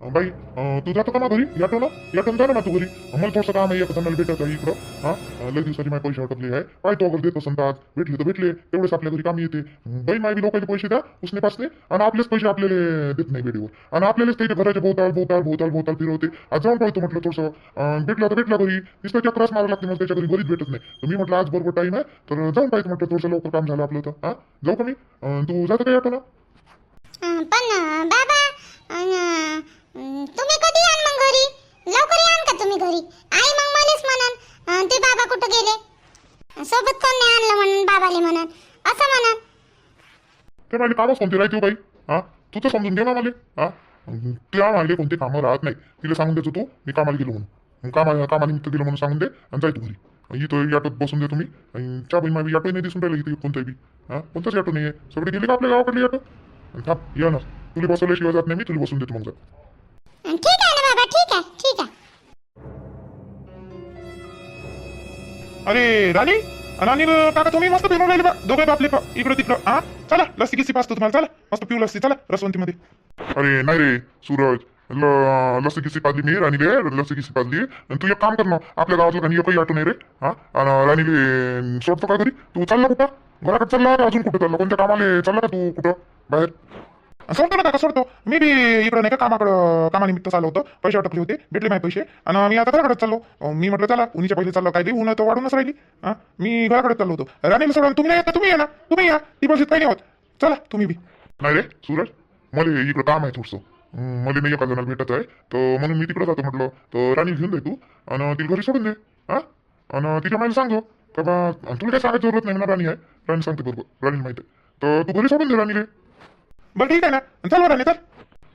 बाई तू जातो का ना घरी? याटो ना याटो जा ना तू घरी? मला थोडंसं काम आहे एक जणाला भेटत आहे इकडं. हा? लय दिवसाची माझे पैसे अटकले आहे. काय तो अगर देत असं आज भेटले तर भेटले. तेवढेच आपल्या घरी काम येते. बाई माय लोकांचे पैसे द्या उसने पासने. आणि आपलेच पैसे आपल्याला देत नाही वेळेवर आणि आपल्यालाच त्याच्या घराच्या भोवताल भोवताल भोवताल भोवताल फिरवते. आज जाऊन पाहतो म्हटलं थोडंसं. भेटला तर भेटला घरी. नुसतं चक्रास मारा लागते मग त्याच्या घरी घरीच भेटत नाही. तर मी म्हटलं आज बरोबर टाईम आहे. तर जाऊन पाहिजे म्हटलं थोडंसं लवकर काम झालं आपलं तर. हा? जाऊ का मी? तू जातो का याटो ना पण बाबा तुम्ही कधी याल मग घरी? लवकर याल का तुम्ही घरी? आई मग मलाच म्हणन ते बाबा कुठं गेले? सोबत कोण नाही आणलं म्हणून बाबाले म्हणन. असं म्हणन. ते माझे कामच कोणते राहते हो बाई? हा? तू तर समजून घे ना मला. हा? त्या मागे कोणते कामं राहत नाही. तिला सांगून देतो तू मी कामाला गेलो म्हणून. कामा कामानिमित्त गेलो म्हणून सांगून दे आणि जायतो घरी. इथं याटोत बसून दे तुम्ही. चा बाई माझी याटो नाही दिसून राहिलं इथे कोणत्याही बी. हा? कोणताच याटो नाही आहे सगळे गेले का आपल्या गावाकडले याटो? थांब या ना. तुला बसवल्याशिवाय जात नाही मी तुला बसून देतो मग जात. अरे राणी? राणी काका तुम्ही मस्त फिरून राहिले बा. दोघे बापले इकडं तिकडं. हा चला लस्सी गिस्सी पाचतो तुम्हाला. चला मस्त पिऊ लस्सी. चला रसवंतीमध्ये. अरे नाही रे सूरज. लस्सी लसी किसी पाजली मी राणीले लसी किसी पाजली. आणि तू एक काम कर ना आपल्या गावातलं काही एकही आठवण नाही रे. हा? आणि राणीले सोडतो का घरी? तू चालला कुठं? घराकडे चालला अजून कुठं चालला? कोणत्या कामाले चालला का तू कुठं? बाहेर. सोडतो ना काका सोडतो. मी बी इकडं नाही का कामाकडं कामानिमित्त चाललो होतो. पैसे अटकले होते भेटले माझे पैसे. आणि मी आता घराकडे चाललो. अं, मी म्हटलं चला उन्हीच्या पहिले चाललो. काय ते ऊन तर वाढूनच राहिली. हा मी घराकडे चाललो होतो. राणीला सोडा तुम्ही नाही येत तुम्ही या ना. तुम्ही या. ती बस काही नाही होत. चला तुम्ही बी. नाही रे सूरज मला इकडं काम आहे थोडंसं. मला नाही एका जणाला भेटत आहे. तर म्हणून मी तिकडे जातो म्हटलं. तर राणी घेऊन दे तू. आणि तिला घरी सोडून दे. हा? आणि तिच्या माहिती सांगतो हो. का बा आणि तुला काय सांगायची जरूरत नाही ना राणी आहे. राणी सांगते बरोबर. राणी माहिती आहे. तर तू घरी सोडून दे राणीले. बरं ठीक आहे ना. चल बरं राणी चल.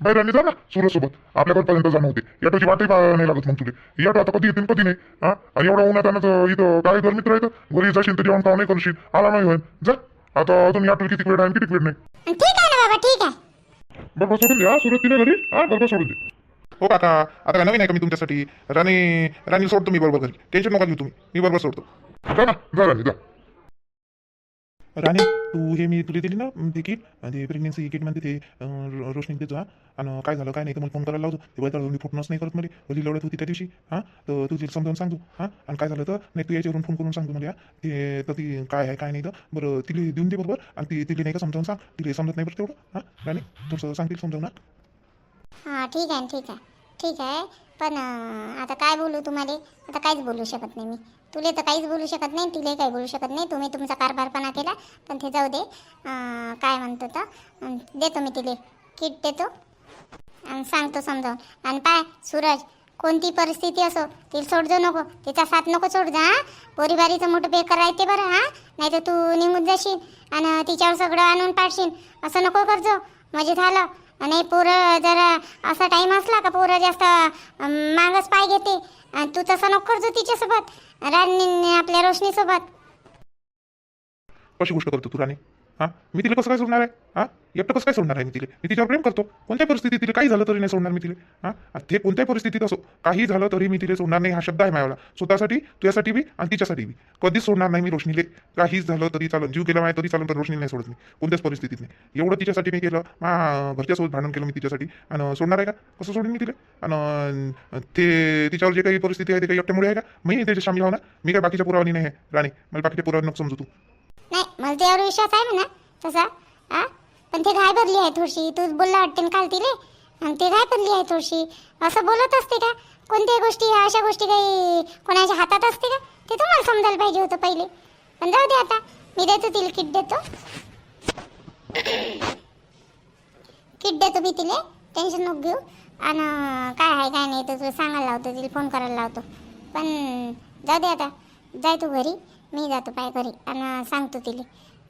बाहेर राणी जा ना सूरज सोबत आपल्या घरपर्यंत जाणं होते याटोची वाटही नाही लागत मग तुला याटो आता कधी येते आणि कधी नाही. हा? आणि एवढा उन्हात आणत इथं काय घर मित्र येतं घरी जाशील तर जेवण खाऊ नाही करशील. आला नाही होईल जा. आता अजून याटो किती वेळ आहे किती वेळ नाही. ठीक आहे ना बाबा ठीक आहे. बरोबर सोडून दे हा सूरज तिने घरी. हा बरोबर सोडून दे. हो काका आता काय नवीन आहे का मी तुमच्यासाठी? राणी राणी सोडतो मी बरोबर घरी. टेन्शन नका घेऊ तुम्ही. मी बरोबर सोडतो. जा ना जा राणी जा. राणी तू हे मी तुला दिली ना तिकीट किट ते प्रेग्नेन्सी किट म्हणते ते रोशनी देतो हा. आणि काय झालं काय नाही तर मला फोन करायला लावतो. ते बदल मी फोटोच नाही करत मला पहिली लढत होती त्या दिवशी हां? तर तू तिला समजावून सांगतो हां? आणि काय झालं तर नाही तू याच्यावरून फोन करून सांगतो मला ते तर ती काय आहे काय नाही तर बरं तिला देऊन दे बरोबर. आणि ती तिला नाही का समजावून सांग. तिला समजत नाही बरं तेवढं हां? राणी थोडंसं सांगतील समजावून ना हां ठीक आहे ठीक आहे. ठीक आहे पण आता काय बोलू तुम्हाला? आता काहीच बोलू शकत नाही मी. तुले तर काहीच बोलू शकत नाही तिले काही बोलू शकत नाही. तुम्ही तुमचा कारभारपणा केला पण ते जाऊ दे. काय म्हणतो तर देतो मी तिले. किट देतो. आणि सांगतो समजावून. आणि पाय सूरज कोणती परिस्थिती असो तिला सोडजो नको. तिचा साथ नको सोड जा हां. पोरीबारीचं मोठं बेकार राहते बरं हां. नाही तर तू निघून जाशील आणि तिच्यावर सगळं आणून पाडशील. असं नको करजो. म्हणजे झालं आणि पोरं जरा असा टाईम असला का पोरं जास्त मागच पाय घेते. तू तसा नको करतो तिच्यासोबत. राणी आपल्या रोशनीसोबत. कशी गोष्ट करतो तू राणी. हां? मी तिला कसं काय सोडणार आहे? हां? एकटं कसं काय सोडणार आहे मी तिला? मी तिच्यावर प्रेम करतो. कोणत्या परिस्थितीत तिला काही झालं तरी नाही सोडणार मी तिला? हां? ते कोणत्याही परिस्थितीत असो काही झालं तरी मी तिला सोडणार नाही हा शब्द आहे माझ्याला स्वतःसाठी तुझ्यासाठी बी आणि तिच्यासाठी बी. कधीच सोडणार नाही मी रोशनीले. काहीच झालं तरी चालून. जीव केला माझ्या तरी चालून तर रोशनी नाही सोडत मी. कोणत्याच परिस्थितीत नाही. एवढं तिच्यासाठी मी केलं. मा घरच्यासोबत भांडण केलं मी तिच्यासाठी. आणि सोडणार आहे का? कसं सोडून मी तिला? आणि ते तिच्यावर जे काही परिस्थिती आहे ते काही एकट्यामुळे आहे का? मी त्याच्या शामिल हो ना? मी काय बाकीच्या पुरावानी नाही आहे राणी. मला बाकीच्या पुरावा नको समजू तू. नाही मला त्यावर विश्वास आहे म्हणा तसा हा पण ते घाय भरली आहे थोडीशी तू बोलला वाटते ना काल तिले? आणि ते घाय भरली आहे थोडीशी. असं बोलत असते का? कोणत्या गोष्टी अशा गोष्टी काही कोणाच्या हातात असते का? ते तुम्हाला समजायला पाहिजे होतं पहिले. पण जाऊ दे आता मी देतो तिला किट देतो. किट देतो मी तिला टेन्शन नको घेऊ. आणि काय आहे काय नाही तर तुला सांगायला लावतो तिला फोन करायला लावतो. पण जाऊ दे आता जाय तू घरी. मी जातो पाय घरी आणि सांगतो तिला.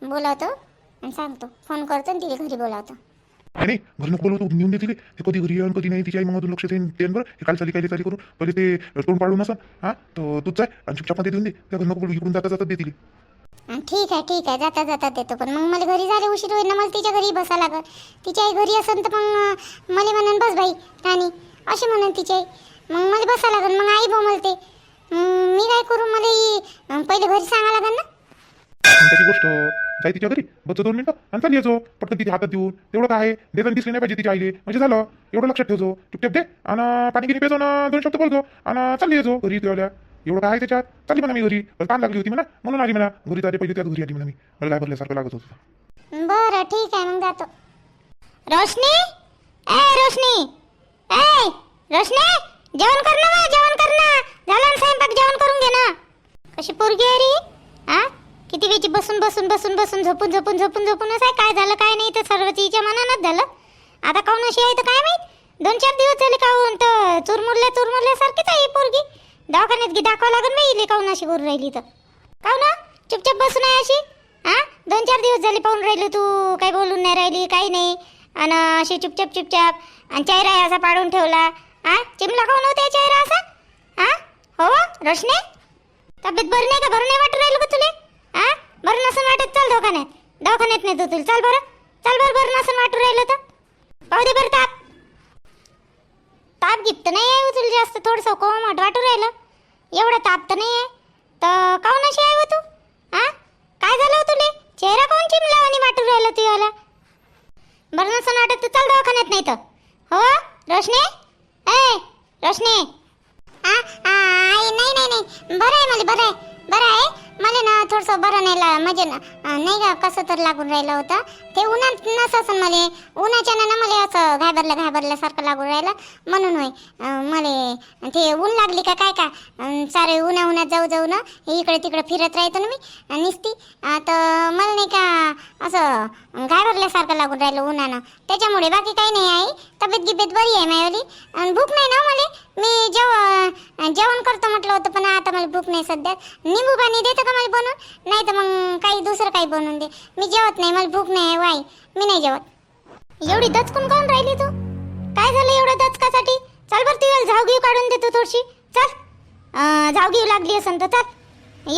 बोलावतो आणि सांगतो. फोन करतो आणि तिला घरी बोलावतो. नाही घरी नको बोलवतो घेऊन दे तिले. ते कधी घरी येऊन कधी नाही तिच्या आई मग लक्ष देईन देईन बरं. हे काल चाली काय चाली करून. पहिले ते तोंड पाडून असं हां? तर तूच जाय आणि चुपचाप देऊन दे. त्या घरी नको बोलू. इकडून जाता जाता दे तिले. ठीक आहे ठीक आहे. जाता जाता देतो. पण मग मला घरी झाले उशीर होईल ना. मला तिच्या घरी बसा लागल. तिच्या आई घरी असेल तर मग मला म्हणून बस बाई राणी. अशी म्हणून तिची आई मग मला बसा लागल. मग आई बोमलते मग मी काय करू? मला ही पहिले घरी सांगा लागल ना. त्याची गोष्ट. जाय तिच्या घरी. बसतो दोन मिनिटं. आणि चालली येतो पटकन तिथे हातात देऊन. तेवढं काय आहे? देताना दिसली नाही पाहिजे तिच्या आईले. म्हणजे झालं. एवढं लक्षात ठेवतो चुपचाप दे. आणि पाणी गिनी पेजो ना. दोन शब्द बोलतो आणि चालली येतो घरी तुझ्या एवढं काय त्याच्यात? चालली म्हणा मी घरी. पण ताण लागली होती म्हणा. म्हणून आली म्हणा. घरी ताजे पहिले त्याच घरी आली म्हणा मी. मला काय भरल्यासारखं लागत होतं. बरं ठीक आहे. मग जातो. रोशनी? ए रोशनी! ए रोशनी! जेवण कर ना बा, जेवण कर ना. झालं ना स्वयंपाक जेवण करून घे ना. कशी पोरगी आहे रे. आ? किती वेळची बसून बसून बसून बसून झोपून झोपून झोपून झोपूनच आहे. काय झालं काय नाही तर सर्वच हिच्या मनानच झालं. आता काऊन अशी आहे तर काय माहीत? दोन चार दिवस झाले काऊन तर चुरमुरल्या चुरमुरल्यासारखीच आहे ही पोरगी. दवाखान्यात गी दाखवा लागेल मी इले काऊन अशी करून राहिली तर काऊ ना चुपचाप बसून आहे अशी. हा दोन चार दिवस झाले पाहून राहिली तू. काही बोलून नाही राहिली काही नाही. आणि अशी चुपचाप चुपचाप. आणि चेहरा असा पाडून ठेवला. हा? चिमला काऊन होते चेहरा असा? हा? हो रोशने? तब्येत बरी नाही का? बरं नाही वाटून राहिलं का तुले? हा? बरं नसून वाटत चल दवाखान्यात. दवाखान्यात नाही तुला. चाल बरं. चाल बरं बरं नसून वाटून राहिलं तर. पाहू दे बरं ताप. ताप गिप्त नाही आहे हो तुला जास्त. थोडंसं कोमट वाटू राहिलं. एवढा ताप तर नाही आहे. तर काऊन अशी आहे हो तू? हा? काय झालं हो तुले? चेहरा काऊन चिमला आणि वाटू राहिलं तू याला? बरं नसून वाटत तू चल दवाखान्यात नाही तर. हो रोशने? ए आ आई नाही नाही नाही. बरं आहे मला बरं आहे. बरं आहे. मला ना थोडंसं बरं नाही ला म्हणजे ना नाही का कसं तर लागून राहिलं होतं. ते उन्हात नसं मला उन्हाच्या ना मला असं घाबरलं घाबरल्यासारखं लागून राहिलं. म्हणून होय मला ते ऊन लागली का काय का? सारे उन्हा उन्हात जाऊ जाऊ ना इकडे तिकडे फिरत राहतो ना मी निसती. तर मला नाही का असं घाबरल्यासारखं लागून राहिलं उन्हानं. त्याच्यामुळे बाकी काही नाही आहे तब्येत गिब्येत बरी आहे माझ्यावाली आणि भूक नाही ना हो मला? मी जेव जेवण करतो म्हटलं होतं पण आता मला भूक नाही सध्या. निंबू पाणी देतं का मला बनवून? नाही तर मग काही दुसरं काही बनवून दे. मी जेवत नाही मला भूक नाही आहे वाई. मी नाही जेवत. एवढी दचकून काऊन राहिली तू? काय झालं एवढं दचकासाठी? चल बरं ती झाव काढून देतो थोडीशी. चल. अं, लागली असन तर चल.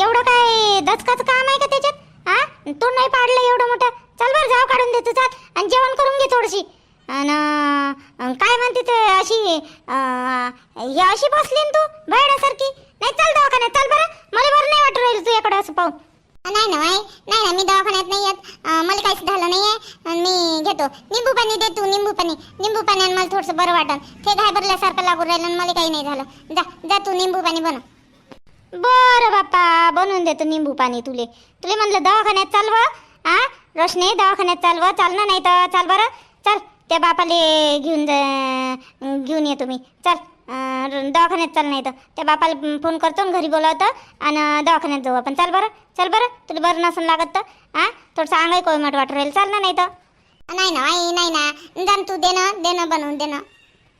एवढं काय दचकाचं काम आहे का त्याच्यात? हा तू नाही पाडलं एवढं मोठं. चल बरं झाव काढून देतो चल. आणि जेवण करून घे थोडीशी. आणि काय म्हणते ते अशी ही अशी बसली तू भाड्यासारखी नाही चल दवाखान्यात चल बरं. मला बरं नाही वाटू राहिलं तुझ्याकडे असं पाहून. नाही ना नाही ना मी दवाखान्यात नाही येत. मला काहीच झालं नाही आहे मी घेतो. निंबू पाणी दे तू निंबू पाणी निंबू पाण्याने मला थोडंसं बरं वाटन. ते घाबरल्यासारखं लागून राहिलं आणि मला काही नाही झालं. जा जा तू निंबू पाणी बनव. बरं बाप्पा बनवून देतो निंबू पाणी तुले. तुले म्हणलं दवाखान्यात चालवा. हा रोशनी दवाखान्यात चालवा ना नाही तर चाल बरं चल त्या बापाले घेऊन जा घेऊन ये तुम्ही चल अं, दवाखान्यात चाल नाही तर त्या बापाला फोन करतो आणि घरी बोलावतो आणि दवाखान्यात जाऊ आपण चाल बरं चल बरं तुला बरं नसून लागत तर हा थोडंसं अंगाई कोळमट वाटू राहील चाल ना नाही तर नाही ना आई नाही ना जाण तू दे ना दे ना बनवून दे ना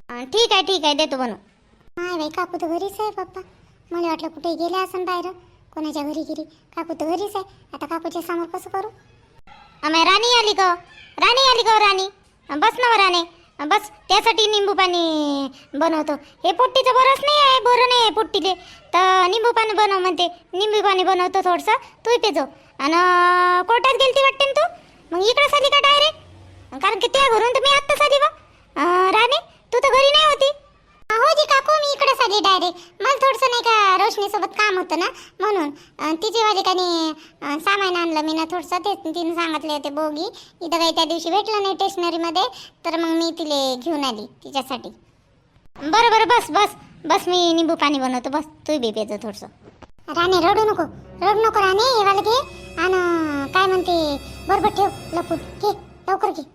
अं, ठीक आहे ठीक आहे देतो बनवून नाही बाई काकू तर घरीच आहे पप्पा मला वाटलं कुठे गेले असं बाहेर कोणाच्या घरी गिरी काकू तर घरीच आहे आता काकूच्या समोर कसं करू आम्ही राणी आली का राणी आली का राणी. बस ना राणे बस त्यासाठी निंबू पाणी बनवतो. हे पोट्टीचं बरंच नाही आहे बरं नाही आहे पोट्टीले. तर निंबू पाणी बनव म्हणते. निंबू पाणी बनवतो थोडंसं. तू इथे जो. आणि कोर्टात गेलती वाटते ना तू? मग इकडे साली का डायरेक्ट? कारण की त्या घरून तर मी आत्ताच आली बा राणी राणे तू तर घरी नाही होती. हो जी काकू मी इकडेच आली डायरेक्ट मला थोडंसं नाही का रोशनी सोबत काम होतं ना म्हणून. तिचे तिची काही सामान आणलं मी ना थोडंसं ते तिने सांगितले होते बोगी. इथं काही त्या दिवशी भेटलं नाही स्टेशनरीमध्ये तर मग मी तिले घेऊन आली तिच्यासाठी. बरं बरं बस बस. बस मी निंबू पाणी बनवतो. बस तू बी पेचं थोडंसं. राणे रडू नको. रडू नको राणे हे वाला घे. आणि काय म्हणते बरोबर ठेव लपून. घे लवकर घे.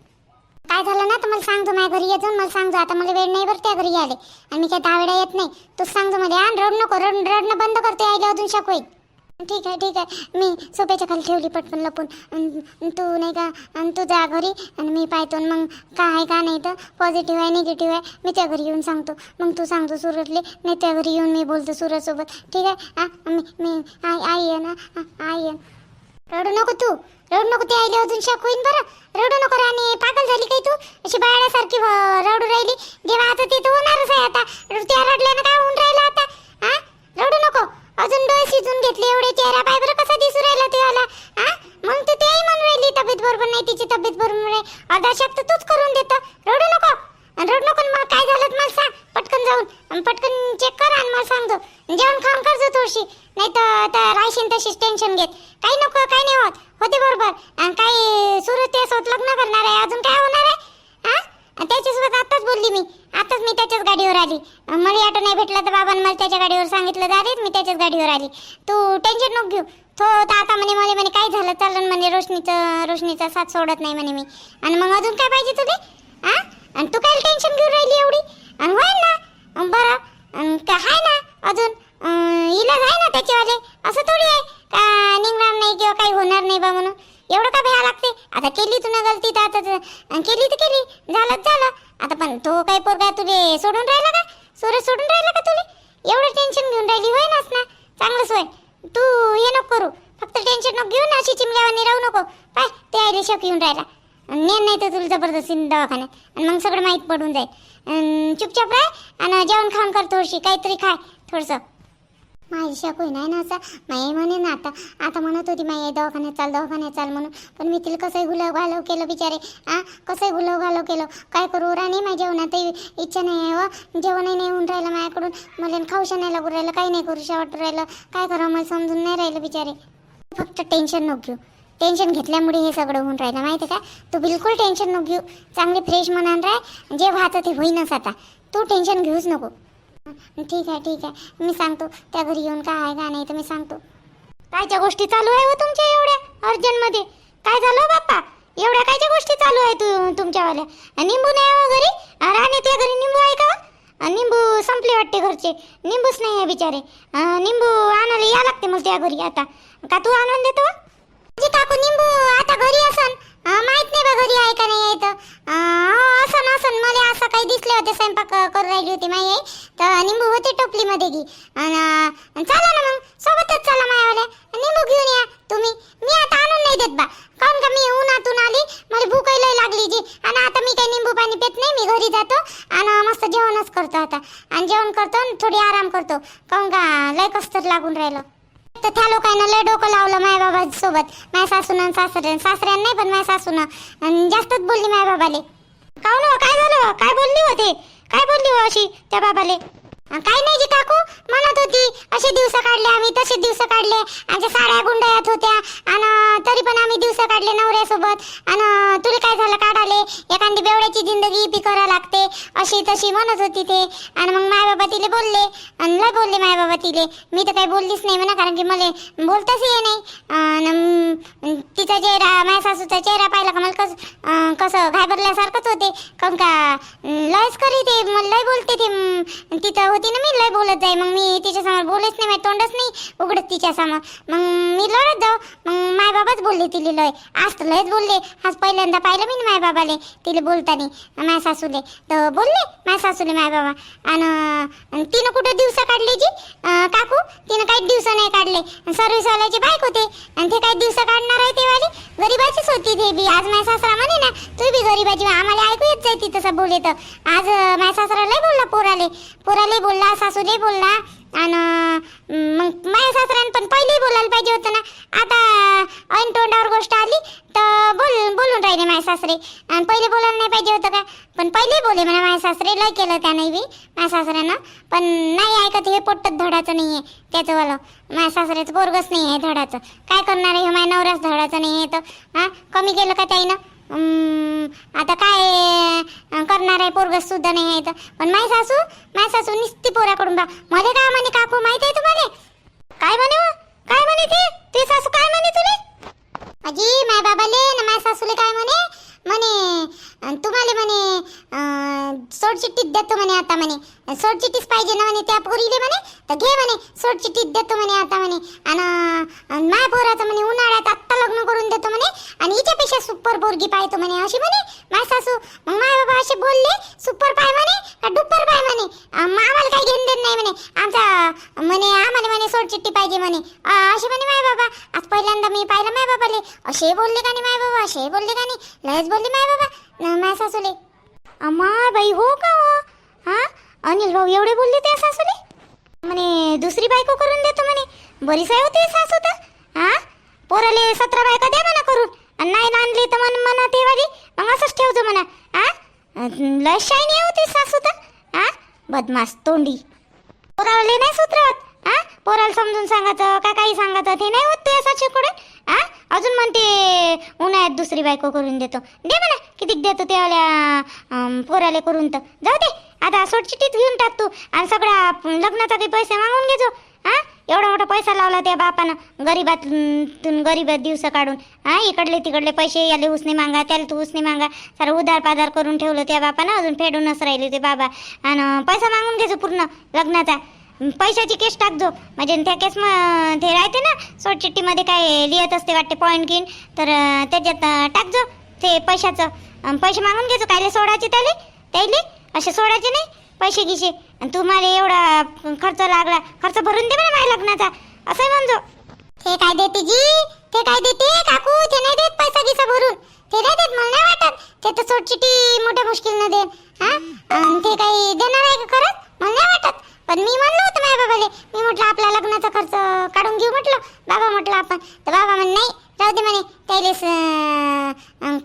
काय झालं ना तर मला सांगतो माझ्या घरी येतो मला सांगतो आता मला वेळ नाही बरं त्या घरी आले आणि मी काय दहा वेळा येत नाही. तू सांगतो मला आण रड नको रड रडणं बंद करते आईला अजून शक होईल ठीक आहे ठीक आहे. मी सोप्याच्या खाली ठेवली पटकन लपून. तू नाही का आणि तू जा घरी. आणि मी पाहतो आणि मग काय आहे का नाही तर पॉझिटिव्ह आहे निगेटिव्ह आहे. मी त्या घरी येऊन सांगतो. मग तू सांगतो सुरतले. नाही त्या घरी येऊन मी बोलतो सुरतसोबत ठीक आहे? मी मी आई आई आहे ना? आ, आई आहे. रडू नको तू. रडू नको ते आईले अजून शक होईन बरं. रडू नको राणी पागल झाली काही तू? अशी बाळासारखी रडू राहिली. जेव्हा आता ते तर होणारच आहे आता. त्या रडल्यानं काय होऊन राहिलं आता? हा रडू नको. अजून डोळे शिजून घेतले एवढे चेहरा पाय बरं कसा दिसू राहिला त्याला हा मग तू तेही म्हणून राहिली तब्येत बरोबर नाही तिची तब्येत बरोबर नाही. अर्धा शब्द तूच करून देतो. रडू नको. रडू नको मग काय झालं मला सांग. पटकन जाऊन. पटकन चेक कर आणि मला सांगतो. जेवण खाऊन करतो थोडीशी नाही तर तर राहशील तशीच टेन्शन घेत. काही नको काही नाही होत. होते बरोबर. आणि काही सुरत सोबत लग्न करणार आहे. अजून काय होणार आहे? हा त्याच्यासोबत आताच बोलली मी. आताच मी त्याच्याच गाडीवर आली. मला ऑटो नाही भेटला तर बाबांनी मला त्याच्या गाडीवर सांगितलं जाते मी त्याच्याच गाडीवर आली. तू टेन्शन नको घेऊ. तो तर आता म्हणे मला म्हणे काय झालं? चाललं म्हणे रोशनीचं रोशनीचा साथ सोडत नाही म्हणे मी. आणि मग अजून काय पाहिजे तुझे हा आणि तू काय टेन्शन घेऊन राहिली एवढी? आणि होईल ना? बरं. त्याच्यावाले? असं थोडी आहे? का निघणार नाही किंवा काही होणार नाही बा म्हणून? एवढं का भ्या लागते? आता केली तू ना गलती तर आता केली तर केली. झालंच झालं. आता पण तो काही पोरगा तुले सोडून राहिला का? सूरज सोडून राहिला का तुले? एवढं टेन्शन घेऊन राहिली होय नाच ना? चांगलंच होय तू हे नको करू. फक्त टेन्शन नको घेऊ ना अशी चिमल्यावानी राहू नको. पाय ते आले शक येऊन राहिला. नेन नाही तर तुला जबरदस्ती दवाखान्यात. आणि मग सगळं माहीत पडून जाईल. चुपचाप राह. आणि जेवण खाऊन कर थोडीशी. काहीतरी खाय थोडंसं. माझी शक होई नाही ना असं. माई म्हणे ना आता आता म्हणत होती माई दवाखान्यात चाल दवाखान्यात चाल म्हणून. पण मी तिला कसंही गुलाव घालव केलं बिचारे. आ कसंही गुलाव घालव केलं. काय करू? राणी माझ्या जेवणात. इच्छा नाही आहे व जेवणही नाही होऊन राहिलं माझ्याकडून. मला खाऊशा नाही लागू राहिलं. काही नाही करू वाटू राहिलं. काय करावं? मला समजून नाही राहिलं बिचारे. फक्त टेन्शन नको घेऊ. टेन्शन घेतल्यामुळे हे सगळं होऊन राहिलं. माहिती आहे का? तू बिलकुल टेन्शन नको घेऊ. चांगली फ्रेश मनान राह. जे व्हायचं ते होईनच आता. तू टेन्शन घेऊच नको. ठीक आहे ठीक आहे. मी सांगतो त्या घरी येऊन काय आहे का नाही तर मी सांगतो. कायच्या गोष्टी चालू आहे हो तुमच्या एवढ्या? अर्जंटमध्ये? काय झालं हो बाप्पा? एवढ्या कायच्या गोष्टी चालू आहे तू तुमच्यावाल्या? निंबू नाही आहे हो घरी? अं, राणी त्या घरी निंबू आहे का? निंबू संपले वाटते घरचे. निंबूच नाही आहे बिचारे. निंबू आणायला या लागते मग त्या घरी आता. का तू आणून देतो? काकू निंबू आता घरी असन. माहीत नाही बा घरी आहे का नाही आहे तर. असं ना हो, असं मला असं काही दिसले होते स्वयंपाक करू करून राहिली होती माई. आई तर निंबू होते टोपलीमध्ये घे. आणि चला ना मग. सोबतच चला मायावाल्या. निंबू घेऊन या तुम्ही. मी आता आणून नाही देत बा. काऊन का मी उन्हातून आली? मला भूकही लय लागली जी. आणि आता मी काही निंबू पाणी पित नाही. मी घरी जातो. आणि मस्त जेवणच करतो आता. आणि जेवण करतो आणि थोडी आराम करतो. काऊन का लय कसतर लागून राहिलं. तर त्या लोकांना लय डोकं लावलं माझ्या बाबा सोबत माझ्या सासून आणि सासऱ्यान सासऱ्यान नाही पण माझ्या सासून. आणि जास्तच बोलली माझ्या बाबाले. काऊन हो? काय झालं? काय बोलली होते काय बोलली हो अशी त्या बाबाले? काही काय नाही जी काकू म्हणत होती असे दिवस काढले आम्ही तसे दिवस काढले. आमच्या साड्या गुंडाळत होत्या. आणि तरी पण आम्ही दिवस काढले नवऱ्यासोबत. आणि तुला काय झालं काढाले? एखादी बेवड्याची जिंदगी बी करा लागते. अशी तशी म्हणत होती ते. आणि मग माय बाबा तिले बोलले. आणि लय बोलले माय बाबा तिले. मी तर काही बोललीच नाही म्हणा कारण की मला बोलताच ये नाही. तिचा चेहरा माझ्या सासूचा चेहरा पाहिला का मला कसं कसं घाबरल्यासारखंच होते. काऊन का लयच करी ते मला लय बोलते ते तिथं होती ना मी लय बोलत जाई. मग मी तिच्यासमोर बोलत नाही माझ्या तोंडच नाही उघडत तिच्यासमोर मग मी लढत जाऊ. मग माय बाबाच बोलले तिले लय. आज तर लयच बोलले. आज पहिल्यांदा पाहिलं मी ना माय बाबाले तिले बोलताना. माय सासूले. तर बोलले माय सासूले माय बाबा. आणि तिनं कुठं दिवस काढले जी? काकू तिनं काही दिवस नाही काढले. सर्व्हिसवाल्याचे बाईक होते आणि ते. काही दिवस काढणार आहे ते वाली गरीबाचीच होती ते बी. आज माझ्या सासरा म्हणे ना तू बी गरीबाची आम्हाला ऐकू येत जाय ती तसं बोले तर आज माझ्या सासरा लय बोलला पोराले. पोराले बोलला सासूले बोलला आणि मग माझ्या सासऱ्यानं पण पहिले बोलायला पाहिजे होतं ना. आता ऐन तोंडावर गोष्ट आली तर बोल बोलून राहिले माझ्या सासरे. आणि पहिले बोलायला नाही पाहिजे होतं का? पण पहिले बोले म्हणा माझ्या सासरे लय केलं त्याने बी माझ्या सासऱ्यानं. पण नाही ऐकत हे पोट्टच धडाचं नाही आहे त्याचंवालं. माझ्या सासऱ्याचं पोरगच नाही आहे धडाचं. काय करणार आहे? हे माझ्या नवऱ्याच धडाचं नाही आहे तर. हां? कमी केलं का त्याईनं? आता काय करणार आहे पोरगस सुद्धा नाही आहे तर पण माय सासू माय सासू निस्ती पोराकडून बा. मध्ये काय म्हणे काकू माहिती आहे तुम्हाला? काय म्हणे हो? काय म्हणे ते? ते सासू काय म्हणे तुले? अजी माय बाबाले ना माय सासूले काय म्हणे म्हणे अं, तुम्हाला म्हणे अं, देतो म्हणे आता म्हणे. सोडचिठ्ठीच पाहिजे ना म्हणे त्या पोरीले म्हणे. तर घे म्हणे सोडचिठ्ठीत देतो म्हणे आता म्हणे. आणि माय पोराचं म्हणे उन्हाळ्यात आत्ता लग्न करून देतो म्हणे. आणि हिच्यापेक्षा सुपर पोरगी पाहतो म्हणे. अशी म्हणे माय सासू मग माय बाबा असे बोलले सुपर पाय म्हणे का डुप्पर पाय म्हणे. आम्हाला काही घेणं देत नाही म्हणे. आमचा म्हणे आम्हाला म्हणे सोडचिठ्ठी पाहिजे म्हणे. असे म्हणे माय बाबा. आज पहिल्यांदा मी पाहिलं माय बाबाले. असे बोलले का नाही माय बाबा? असे बोलले का नाही? लयच बोलले माय बाबा. माय सासूले. अम्मा बाई हो का हो? हा? अनिल भाऊ एवढे बोलले त्या सासूने म्हणे दुसरी बायको करून देतो म्हणे. बरीच आहे होते सासू तर. हा? पोराले सतरा बायका द्या म्हणा करून. आणि नाही आणली तर म्हण म्हणा ते वाली मग असंच ठेवतो म्हणा. हा? लय शाईनी होती सासू तर. हा? बदमाश तोंडी. पोराले नाही सुधरत. पोराला समजून सांगायचं का काही सांगायचं ते नाही होत तुझ्या चिकडून आ अजून म्हणते उन्हाळ्यात दुसरी बायको करून देतो. दे म्हणा कितीक देतो त्याला पोराले करून तर. जाऊ दे आता सोटचिटीत घेऊन टाक तू. आणि सगळ्या लग्नाचा काही पैसे मागून घेजो हा? एवढा मोठा पैसा लावला त्या बापानं गरीबातून गरीबात दिवस काढून. हा इकडले तिकडले पैसे याले उसने मागा त्याला तू उसने मागा. सारं उधार पाधार करून ठेवलं त्या बापानं अजून फेडूनच राहिले ते बाबा. आणि पैसा मागून घ्यायचो पूर्ण लग्नाचा. पैशाची केस टाकजो म्हणजे त्या केस ते राहते ना सोटचिट्टीमध्ये काय लिहित असते वाटते पॉईंट घेईन. तर त्याच्यात टाक टाकजो ते पैशाचं. पैसे मागून घ्यायचो कायले सोडायचे त्याले त्याले असे सोडायचे नाही. पैसे गिसे आणि तुम्हाला एवढा खर्च लागला खर्च भरून दे म्हणा माझ्या लग्नाचा. असं म्हणजो ते काय देते जी? ते काय देते? काकू ते नाही देत पैसा गिसा भरून. ते नाही देत मला नाही वाटत. ते तर सोटचिटी मोठ्या मुश्किल न देन हा? ते काही देणार आहे का खरंच? मला नाही वाटत. पण मी म्हणलं होतं माझ्या बाबाले. मी म्हटलं आपला लग्नाचा खर्च काढून घेऊ म्हटलं. बाबा म्हटलं आपण. तर बाबा म्हणे नाही जाऊ दे म्हणे. त्याले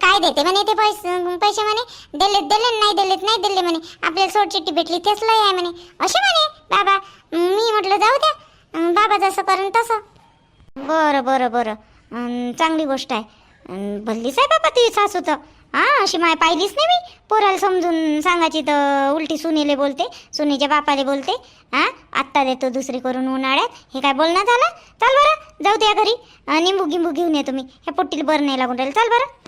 काय देते म्हणे ते पैसे पैसे म्हणे. दिलेत दिले नाही दिलेत नाही दिले म्हणे. आपल्याला सोडचिट्टी भेटली तेच लय आहे म्हणे. असे म्हणे बाबा मी म्हटलं जाऊ द्या. बाबा जसं करून तसं. बरं बरं बरं. चांगली गोष्ट आहे. भल्लीच आहे बाबा ती सासू तर. हा अशी माय पाहिलीच नाही मी. पोराला समजून सांगायची तर उलटी सुनीले बोलते सुनीच्या बापाले बोलते. हा आत्ता देतो दुसरी करून उन्हाळ्यात. हे काय बोलणं झालं? चाल बरं जाऊ द्या घरी. निंबू गिंबू घेऊन येतो मी ह्या पोट्टीला बरं नाही लागून राहील. चाल बरं.